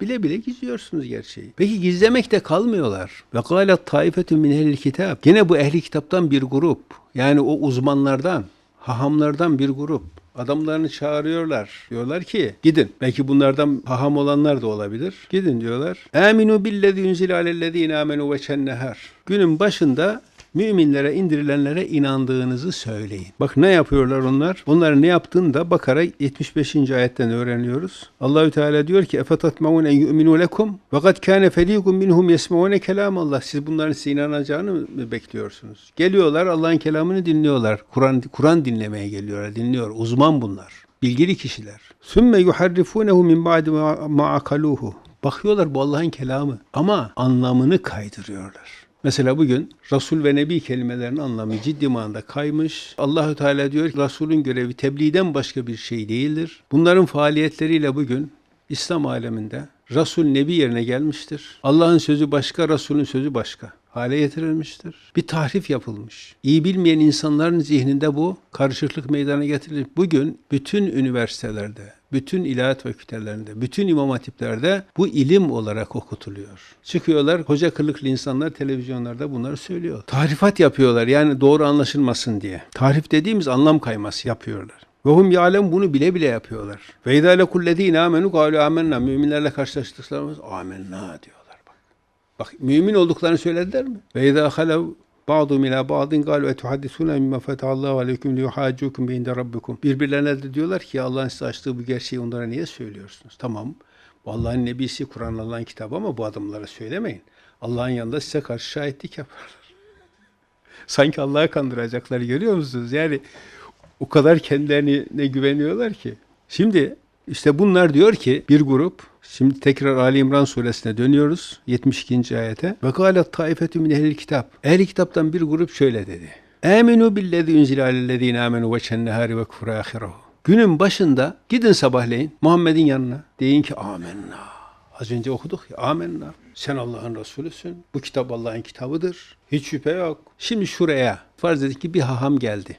Bile bile gizliyorsunuz gerçeği. Peki gizlemekte kalmıyorlar. Ve kâlet taifetun min ehlil kitap. Gene bu ehli kitaptan bir grup. Yani o uzmanlardan, hahamlardan bir grup. Adamlarını çağırıyorlar. Diyorlar ki gidin. Belki bunlardan haham olanlar da olabilir. Gidin diyorlar. Aminu billezî unzile alellezîne amenu ve çennehar. Günün başında müminlere indirilenlere inandığınızı söyleyin. Bak ne yapıyorlar onlar? Onların ne yaptığını da Bakara 75. ayetten öğreniyoruz. Allahü Teala diyor ki efetatmaun en yu'minu lekum ve kad kana feriqun minhum yesmaun kelam Allah. Siz bunların size inanacağını mı bekliyorsunuz? Geliyorlar Allah'ın kelamını dinliyorlar. Kur'an Kur'an dinlemeye geliyorlar. Dinliyor. Uzman bunlar. Bilgili kişiler. Sümme yuharrifunehu min ba'di ma akaluhu. Bakıyorlar bu Allah'ın kelamı ama anlamını kaydırıyorlar. Mesela bugün Resul ve Nebi kelimelerinin anlamı ciddi manada kaymış. Allahü Teala diyor ki Resulün görevi tebliğden başka bir şey değildir. Bunların faaliyetleriyle bugün İslam aleminde Resul Nebi yerine gelmiştir. Allah'ın sözü başka, Resulün sözü başka hale getirilmiştir. Bir tahrif yapılmış. İyi bilmeyen insanların zihninde bu karışıklık meydana getirilmiş. Bugün bütün üniversitelerde, bütün ilahiyat fakültelerinde, bütün imam hatiplerde bu ilim olarak okutuluyor. Çıkıyorlar, hoca kılıklı insanlar televizyonlarda bunları söylüyor. Tahrifat yapıyorlar yani doğru anlaşılmasın diye. Tahrif dediğimiz anlam kayması yapıyorlar. Ve hum ya'lem bunu bile bile yapıyorlar. Ve idâ lekullezîne âmenû kâlû âmennâ. Müminlerle karşılaştıklarımız âmennâ diyorlar bak. Bak mümin olduklarını söylediler mi? Ve idâ halev ba'dum ila ba'din galu etuhaddisuna mimma fetahallahu aleykum liyuhaccukum binde rabbikum. Birbirlerine de diyorlar ki Allah'ın size açtığı bu gerçeği onlara niye söylüyorsunuz? Tamam. Allah'ın nebisi Kur'an Allah'ın kitabı ama bu adamlara söylemeyin. Allah'ın yanında size karşı şahitlik yaparlar. Sanki Allah'ı kandıracaklar görüyor musunuz? Yani o kadar kendilerine güveniyorlar ki. Şimdi işte bunlar diyor ki bir grup Şimdi tekrar Ali İmran suresine dönüyoruz 72. ayete. Ve kâlet taifetü min ehlil kitap. Ehli kitaptan bir grup şöyle dedi. Aminu billezî unzile alellezîne amenu ve çennehâri ve kufru âhirehu. Günün başında gidin sabahleyin Muhammed'in yanına. Deyin ki amenna. Az önce okuduk ya amenna. Sen Allah'ın Resulüsün. Bu kitap Allah'ın kitabıdır. Hiç şüphe yok. Şimdi şuraya farz edik ki bir haham geldi.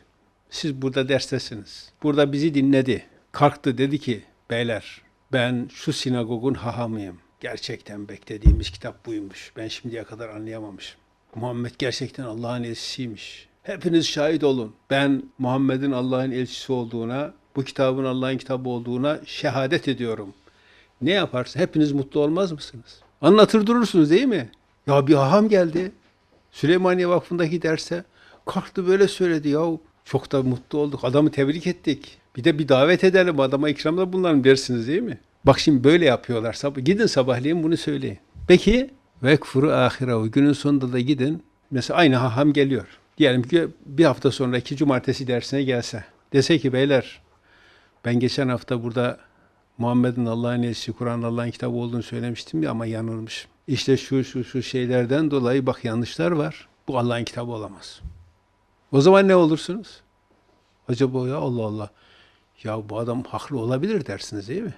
Siz burada derstesiniz. Burada bizi dinledi. Kalktı dedi ki beyler ben şu sinagogun hahamıyım. Gerçekten beklediğimiz kitap buymuş. Ben şimdiye kadar anlayamamışım. Muhammed gerçekten Allah'ın elçisiymiş. Hepiniz şahit olun. Ben Muhammed'in Allah'ın elçisi olduğuna, bu kitabın Allah'ın kitabı olduğuna şehadet ediyorum. Ne yaparsa hepiniz mutlu olmaz mısınız? Anlatır durursunuz değil mi? Ya bir haham geldi. Süleymaniye Vakfı'ndaki derse kalktı böyle söyledi ya. Çok da mutlu olduk. Adamı tebrik ettik. Bir de bir davet edelim. Adama ikramda bulunalım dersiniz değil mi? Bak şimdi böyle yapıyorlar. Sab- Gidin sabahleyin bunu söyleyin. Peki vekfuru ahirehu. Günün sonunda da gidin. Mesela aynı haham geliyor. Diyelim ki bir hafta sonraki cumartesi dersine gelse. Dese ki beyler ben geçen hafta burada Muhammed'in Allah'ın elçisi, Kur'an Allah'ın kitabı olduğunu söylemiştim ya ama yanılmışım. İşte şu şu şu şeylerden dolayı bak yanlışlar var. Bu Allah'ın kitabı olamaz. O zaman ne olursunuz? Acaba ya Allah Allah. Ya bu adam haklı olabilir dersiniz değil mi?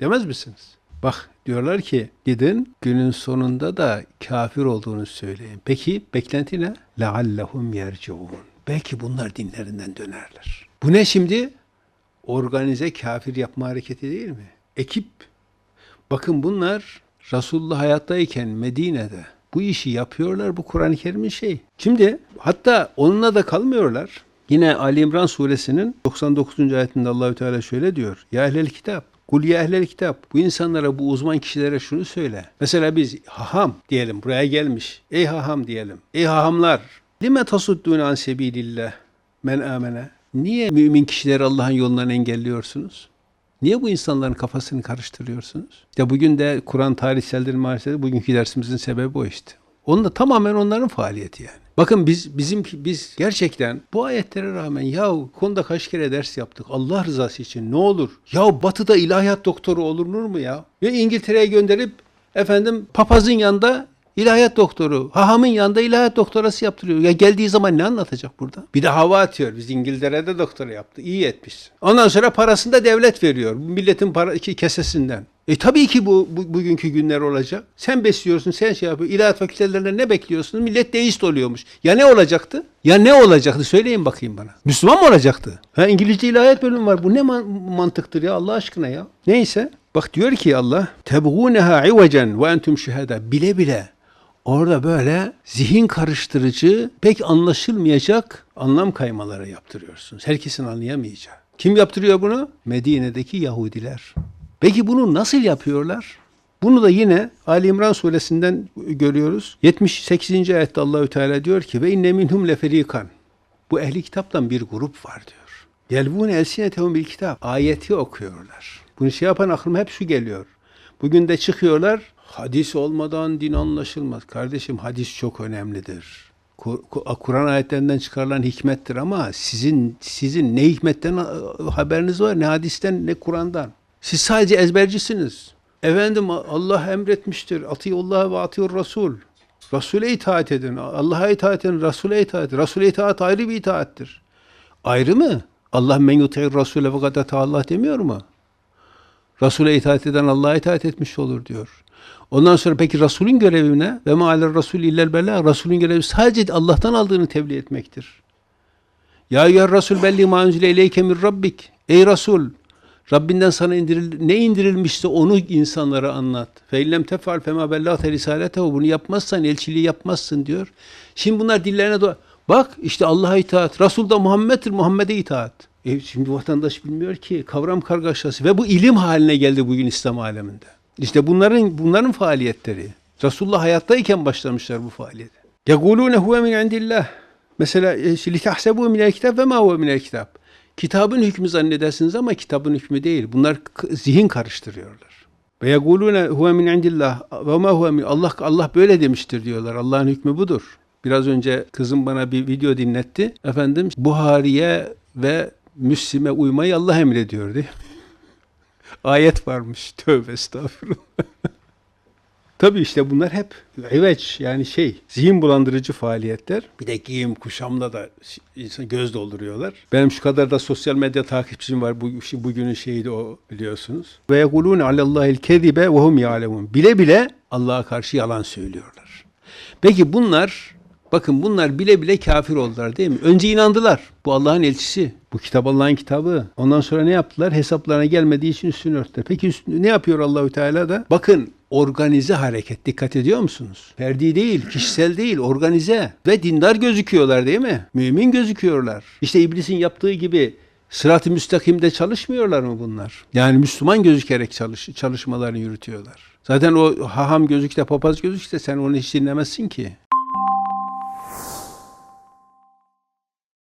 Demez misiniz? Bak diyorlar ki gidin günün sonunda da kafir olduğunu söyleyin. Peki beklenti ne? لَعَلَّهُمْ يَرْجِعُونَ Belki bunlar dinlerinden dönerler. Bu ne şimdi? Organize kafir yapma hareketi değil mi? Ekip. Bakın bunlar Resulullah hayattayken Medine'de bu işi yapıyorlar. Bu Kur'an-ı Kerim'in şey. Şimdi hatta onunla da kalmıyorlar. Yine Ali İmran suresinin 99. ayetinde Allahü Teala şöyle diyor. Ya ehlel kitap. Kul ya ehlel kitap. Bu insanlara, bu uzman kişilere şunu söyle. Mesela biz haham diyelim. Buraya gelmiş. Ey haham diyelim. Ey hahamlar. Lime tasuddûne an sebilillah men amene. Niye mümin kişileri Allah'ın yolundan engelliyorsunuz? Niye bu insanların kafasını karıştırıyorsunuz? İşte bugün de Kur'an tarihseldir maalesef bugünkü dersimizin sebebi o işte. Onun da tamamen onların faaliyeti yani. Bakın biz bizim biz gerçekten bu ayetlere rağmen ya konuda kaç kere ders yaptık Allah rızası için ne olur? Ya batıda ilahiyat doktoru olunur mu ya? Ve İngiltere'ye gönderip efendim papazın yanında İlahiyat doktoru, hahamın yanında ilahiyat doktorası yaptırıyor. Ya geldiği zaman ne anlatacak burada? Bir de hava atıyor. Biz İngiltere'de doktora yaptı. İyi etmiş. Ondan sonra parasını da devlet veriyor. Milletin para, iki kesesinden. E tabii ki bu, bu bugünkü günler olacak. Sen besliyorsun, sen şey yapıyorsun. İlahiyat fakültelerinde ne bekliyorsun? Millet deist oluyormuş. Ya ne olacaktı? Ya ne olacaktı? Söyleyin bakayım bana. Müslüman mı olacaktı? Ha İngilizce ilahiyat bölümü var. Bu ne man- mantıktır ya Allah aşkına ya? Neyse. Bak diyor ki Allah, tebğûneha ivecen ve entum şühedâ. Bile bile orada böyle zihin karıştırıcı, pek anlaşılmayacak anlam kaymaları yaptırıyorsunuz. Herkesin anlayamayacağı. Kim yaptırıyor bunu? Medine'deki Yahudiler. Peki bunu nasıl yapıyorlar? Bunu da yine Ali İmran suresinden görüyoruz. 78. ayette Allahü Teala diyor ki ve inne minhum leferikan. Bu ehli kitaptan bir grup var diyor. Yelvune elsinetehum bil kitap. Ayeti okuyorlar. Bunu şey yapan aklıma hep şu geliyor. Bugün de çıkıyorlar. Hadis olmadan din anlaşılmaz. Kardeşim hadis çok önemlidir. Kur- Ku- Kur'an ayetlerinden çıkarılan hikmettir ama sizin sizin ne hikmetten haberiniz var ne hadisten ne Kur'an'dan. Siz sadece ezbercisiniz. Efendim Allah emretmiştir. Atiyullah ve atiyur Rasul. Resul'e itaat edin. Allah'a itaat edin. Resul'e itaat edin. Resul'e itaat ayrı bir itaattir. Ayrı mı? Allah men yuti'ir Rasule fakat Allah demiyor mu? Resul'e itaat eden Allah'a itaat etmiş olur diyor. Ondan sonra peki Resul'ün görevi ne? Ve ma'aler Resul illel bela. Resul'ün görevi sadece Allah'tan aldığını tebliğ etmektir. Ya eyyüher Resul belli ma unzile ileyke min rabbik. Ey Resul Rabbinden sana indiril, ne indirilmişse onu insanlara anlat. Fe illem tefal fema bellâte risaletehu. Bunu yapmazsan elçiliği yapmazsın diyor. Şimdi bunlar dillerine doğa. Bak işte Allah'a itaat. Resul da Muhammed'dir. Muhammed'e itaat. E şimdi vatandaş bilmiyor ki kavram kargaşası ve bu ilim haline geldi bugün İslam aleminde. İşte bunların bunların faaliyetleri. Resulullah hayattayken başlamışlar bu faaliyete. Yegulune huve min indillah. Mesela minel kitap ve ma huve minel kitap. Kitabın hükmü zannedersiniz ama kitabın hükmü değil. Bunlar zihin karıştırıyorlar. Ve yegulune huve min indillah ve ma huve min Allah Allah böyle demiştir diyorlar. Allah'ın hükmü budur. Biraz önce kızım bana bir video dinletti. Efendim Buhari'ye ve Müslim'e uymayı Allah emrediyor diye. Ayet varmış. Tövbe estağfurullah. Tabii işte bunlar hep evet yani şey zihin bulandırıcı faaliyetler. Bir de giyim kuşamla da insan göz dolduruyorlar. Benim şu kadar da sosyal medya takipçim var. Bu bugünün şeyi de o biliyorsunuz. Ve yekulun alallahil kezibe ve hum ya'lemun. Bile bile Allah'a karşı yalan söylüyorlar. Peki bunlar bakın bunlar bile bile kafir oldular değil mi? Önce inandılar. Bu Allah'ın elçisi. Bu kitap Allah'ın kitabı. Ondan sonra ne yaptılar? Hesaplarına gelmediği için üstünü örttüler. Peki üstünü, ne yapıyor Allahü Teala da? Bakın organize hareket. Dikkat ediyor musunuz? Ferdi değil, kişisel değil, organize. Ve dindar gözüküyorlar değil mi? Mümin gözüküyorlar. İşte iblisin yaptığı gibi sırat-ı müstakimde çalışmıyorlar mı bunlar? Yani Müslüman gözükerek çalış, çalışmalarını yürütüyorlar. Zaten o haham gözükte, papaz gözükte sen onu hiç dinlemezsin ki.